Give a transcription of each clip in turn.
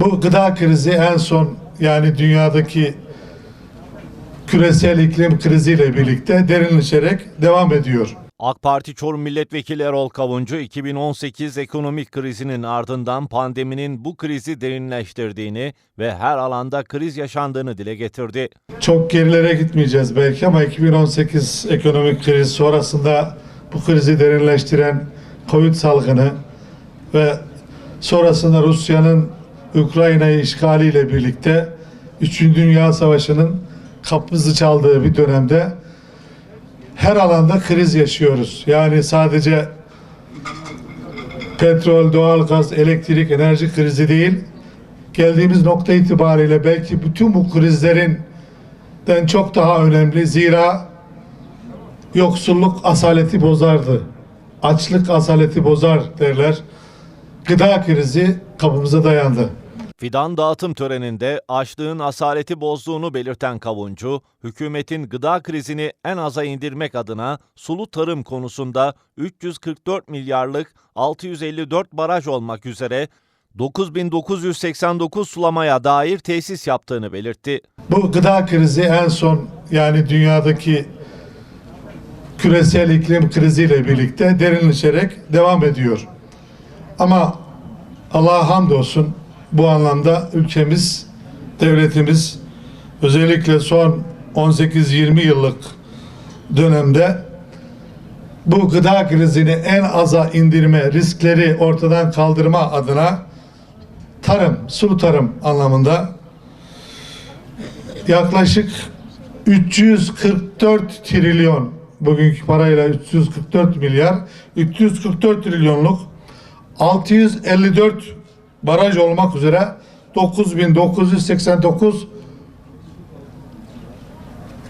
Bu gıda krizi en son yani dünyadaki küresel iklim kriziyle birlikte derinleşerek devam ediyor. AK Parti Çorum Milletvekili Erol Kavuncu 2018 ekonomik krizinin ardından pandeminin bu krizi derinleştirdiğini ve her alanda kriz yaşandığını dile getirdi. Çok gerilere gitmeyeceğiz belki ama 2018 ekonomik kriz sonrasında bu krizi derinleştiren Covid salgını ve sonrasında Rusya'nın Ukrayna'yı işgaliyle birlikte 3. Dünya Savaşı'nın kapımızı çaldığı bir dönemde her alanda kriz yaşıyoruz. Yani sadece petrol, doğalgaz, elektrik, enerji krizi değil, geldiğimiz nokta itibariyle belki bütün bu krizlerin den çok daha önemli. Zira yoksulluk asaleti bozardı. Açlık asaleti bozar derler. Gıda krizi kapımıza dayandı. Fidan dağıtım töreninde açlığın asaleti bozduğunu belirten Kavuncu, hükümetin gıda krizini en aza indirmek adına sulu tarım konusunda 344 milyarlık 654 baraj olmak üzere 9989 sulamaya dair tesis yaptığını belirtti. Bu gıda krizi en son yani dünyadaki küresel iklim kriziyle birlikte derinleşerek devam ediyor. Ama Allah'a hamdolsun bu anlamda ülkemiz, devletimiz özellikle son 18-20 yıllık dönemde bu gıda krizini en aza indirme, riskleri ortadan kaldırma adına tarım, sulu tarım anlamında yaklaşık 344 trilyon bugünkü parayla 344 milyar 344 trilyonluk 654 baraj olmak üzere 9989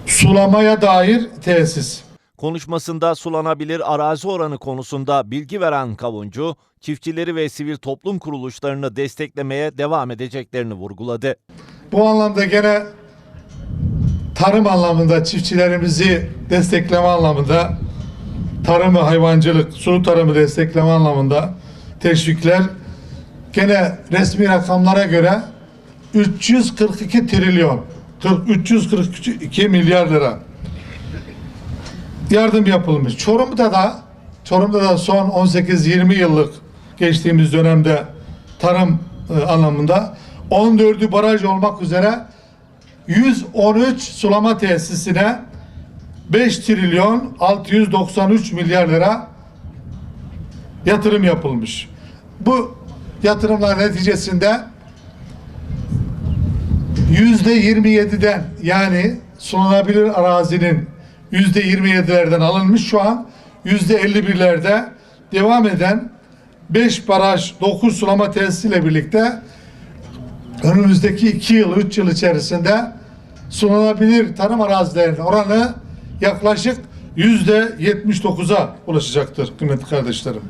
sulamaya dair tesis. Konuşmasında sulanabilir arazi oranı konusunda bilgi veren Kavuncu, çiftçileri ve sivil toplum kuruluşlarını desteklemeye devam edeceklerini vurguladı. Bu anlamda gene tarım anlamında çiftçilerimizi destekleme anlamında tarım ve hayvancılık, sulu tarımı destekleme anlamında teşvikler gene resmi rakamlara göre 342 trilyon 40 342 milyar lira yardım yapılmış. Çorum'da da Çorum'da da son 18-20 yıllık geçtiğimiz dönemde tarım e, anlamında 14'ü baraj olmak üzere 113 sulama tesisine 5 trilyon 693 milyar lira yatırım yapılmış. Bu yatırımlar neticesinde yüzde 27'den yani sulanabilir arazinin yüzde 27'lerden alınmış şu an yüzde 51'lerde devam eden 5 baraj 9 sulama tesisiyle birlikte önümüzdeki 2 yıl 3 yıl içerisinde sulanabilir tarım arazilerinin oranı yaklaşık yüzde 79'a ulaşacaktır kıymetli kardeşlerim.